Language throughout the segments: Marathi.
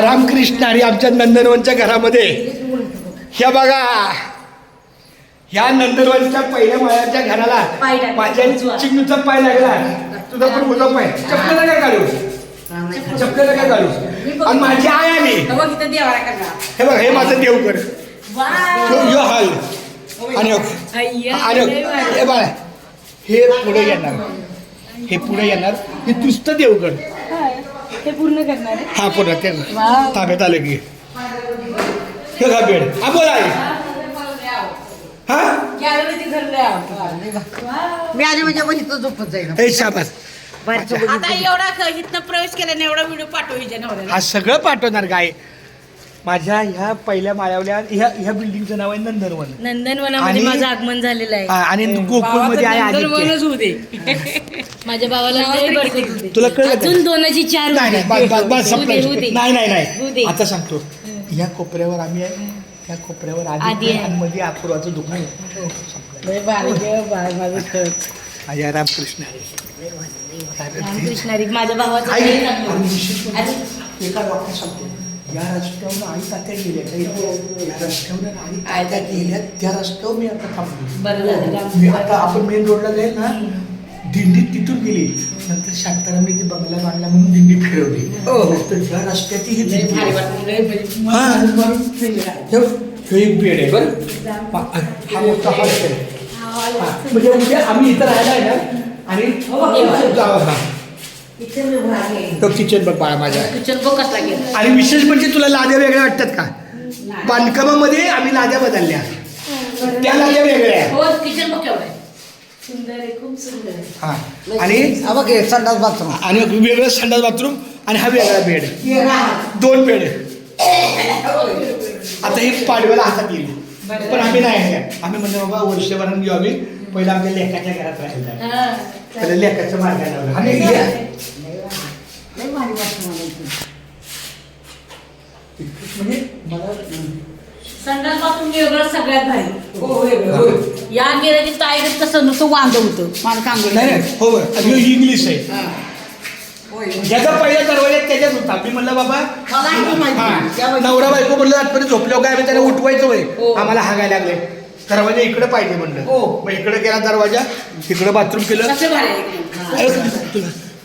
रामकृष्ण आणि आमच्या नंदनवनच्या घरामध्ये. ह्या बघा. ह्या नंदनवनच्या पहिल्या माळ्याच्या घराला. माझ्या. चिमणीचा पाय लागला. तुझा पण उजवा पाय. चपलेला काय काढू. चपलेला काय काढू. आणि माझी आय आली. बघ हे बघ हे माझं देवकर ह्यो ह्यो हाल. आणि. आणि हो. बाळा हे पुढे येणार. हे पुढे येणार. हे नुसतं देवगड हे पूर्ण करणार आहे. हा पूर्ण ते वाव. ताब्यात आलं की. हे का बेड हा बोला आई. हा? मी म्हणजे मग इथं झोपत जाईल. हे शाबास. आता एवढा क- इथनं प्रवेश केल्याने एवढा व्हिडिओ पाठव नवऱ्याला. हा सगळं पाठवणार गाय माझ्या ह्या पहिल्या माळ्यावल्या ह्या ह्या बिल्डिंगचं नाव आहे नंदनवन नंदनवनामध्ये आणि- माझं आगमन झालेलं आहे आणि गोकुळमध्ये आहे आदित्य नंदनवनच होऊ दे माझ्या भावाला लय बरकत. तुला कळलं का? अजून दोनाची चार नाही नाही बस बस बस होऊ दे, होऊ संपलं दे. नाही नाही होऊ दे. नाही आता सांगतो ह्या कोपऱ्यावर आम्ही आहे त्या कोपऱ्यावर आधी आदित्य आहे. आणि मध्ये अपूर्वाचं दुकान आहे. लय माझं खरंच. माझ्या रामकृष्ण आहे. रामकृष्ण हरी. माझ्या भावाचं आई, लय चांगलं. आणि विशेष म्हणजे एका वाक्यात सांगतो या रस्त्यावर आई तात्या गेल्या. काही या रस्त्यावर आई तात्या गेल्या. त्या रस्त्यावर मी आता थांबलो. बरं झालं मी आता आपण मेन रोडला जाईल ना दिंडी तिथून गेली. नंतर शांतारामने ती बंगला बांधला म्हणून दिंडी फिरवली. तर त्या रस्त्याची ही दिंडी आहे. हा. हे एक बेड बरं. हा मोठा हॉल आहे. हा. म्हणजे उद्या आम्ही इथं राहायला आहे ना आणि तो किचन बघ बाळा माझ्या. किचन बघ कसला गेला आणि विशेष म्हणजे तुला लाद्या वेगळ्या वाटतात का? बांधकामामध्ये आम्ही लाद्या बदलल्या. त्या लाद्या वेगळ्या आहे. हो किचन बघ केवढं आहे. सुंदर आहे खूप सुंदर आहे. हा. आणि हा बघ हे संडास बाथरूम. आणि वेगळं संडास बाथरूम आणि हा वेगळा बेड. दोन बेड. आता हे पाडव्याला हातात येईल. पण आम्ही नाही आहे. आम्ही म्हणलं बाबा वर्षभरानं घेऊ आम्ही पहिला आमच्या लेखाच्या घरात राहिलं हा. पहिलं लेखाचं मार्गाने आणि हे- लय भारी वाटतं मला इथे. म्हणजे मला संडास बाथरूम वेगळं सगळ्यात भारी. या गेल्याची टायगर तसं नुसतं वांद होतं. मला नाही हो बरं. आणि ह्यो इंग्लिश आहे. ज्याचा पहिला दरवाजा त्याच्यात होता. मी म्हणलं बाबा मला ही. माहिती. हा. नवरा बायको म्हणलं आजपर्यंत झोपल्यावर काय आम्ही त्याला उठवायचं होय हो. आम्हाला हागायला लागले. दरवाजा इकडे पाहिजे म्हणलं हो. मग इकडे केला दरवाजा तिकडे बाथरूम केलं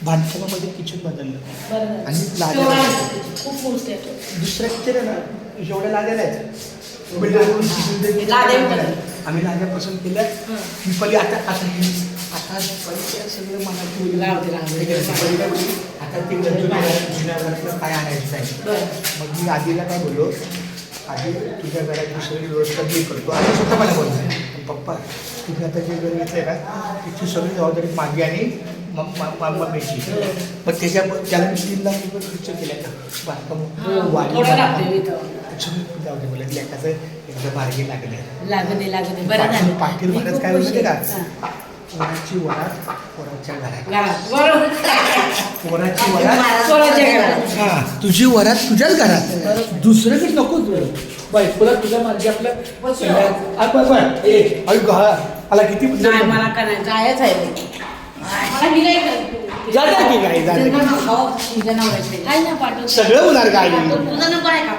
बांधकामामध्ये किचन बदललं. आणि लाद्या. दुसऱ्या किचन ना एवढ्या लाद्या नाहीत बिल्डरवरून किचन ते- लाद्या बदलल्या. आम्ही लाद्या पसंत केल्या हं. पहिले आता आता हे- आता पहिले सगळं मराठी आता ते काय आणायचं आहे. मग मी आधीला काय बोललो आधी तुझ्या घराची सगळी व्यवस्था मी करतो. आणि स्वतः मला बोलतो पप्पा तुम्ही आता जे घर घेतलंय ना त्याची सगळी जबाबदारी आणि मग मा- मम्मीची मग त्याच्या त्याला मी तीन लाख रुपये खर्च केला बांधकाम वाढली जाऊ दे मला लेखाचं एकदम मार्गी लागले लागू दे लागू दे बरं झालं. पाटील म्हणत काय आहे. का? पोराची वरात पोराच्या घरात. वरात. हा तुझी वरात तुझ्याच घरात. दुसरं काही नको तुला. बायकोला तुझ्या मार्गी आपलं आ, बरं, बरं. ए, अरे गा- आला किती नाही मला करायचं की काय? हो, पाठव सगळं होणार काय तुझा नंबर आहे का?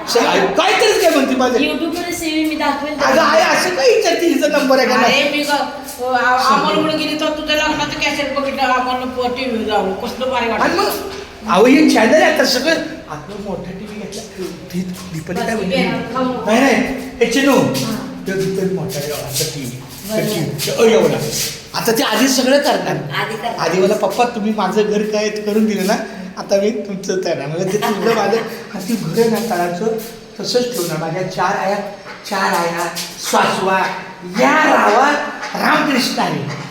काय तरी काय म्हणते माझं. युट्यूबमध्ये सेव्ह मी दाखवेल. अगं आहे असं काय विचारते? हिचा नंबर आहे का आणि मग अहो हे चॅनल आहे आता सगळं. आपलं मोठा टीव्ही घेतला ती दीपाली काय म्हणते नाही नाही हे चिनू. तो तिथे मोठा आता टीव्ही एवढा आता ते आधी सगळं करणार. आधी करणार. मला पप्पा तुम्ही माझं घर काय करून दिलं ना? आता मी तुमचं तयार म्हणजे ते तुझं माझं आणि घर आहे ना तळाचं तसंच ठेवणार. माझ्या चार आया चार आया सासवा. या रावा रामकृष्ण आहे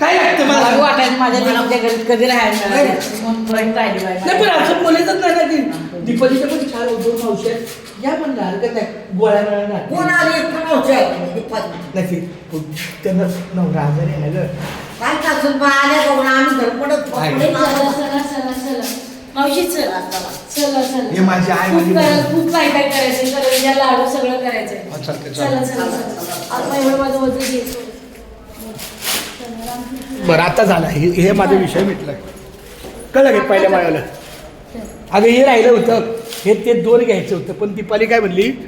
काय लागतं मला? वाटायचं माझ्या घरी कधी राहायला नाही. पण असं बोलायचंच नाही ना की दीपालीच्या पण चार दोन मावशी आहेत. या पण हरकत नाही गोळ्या मिळणार कोण आली? नव्हती आहे. दीपाली. नाही त्यांना नवरा आजारी आहे ना ग. काय कासून आल्या आम्ही धडपडत आहे. चला चला चला चला. मावशी चला चला चला. हे माझी आई, खूप माझी करा- बहीण. खूप काय काय करायचंय करंज्या लाडू सगळं करायचंय. हा, चला. चला चला. आता एवढं माझं वजन घ्यायचं बरं आता झाला. हे हे माझा विषय मिटला. कळलं की पहिल्या माळ्याला? अगं हे राहिलं होतं. हे ते दोन घ्यायचं होतं. पण दीपाली काय म्हणली?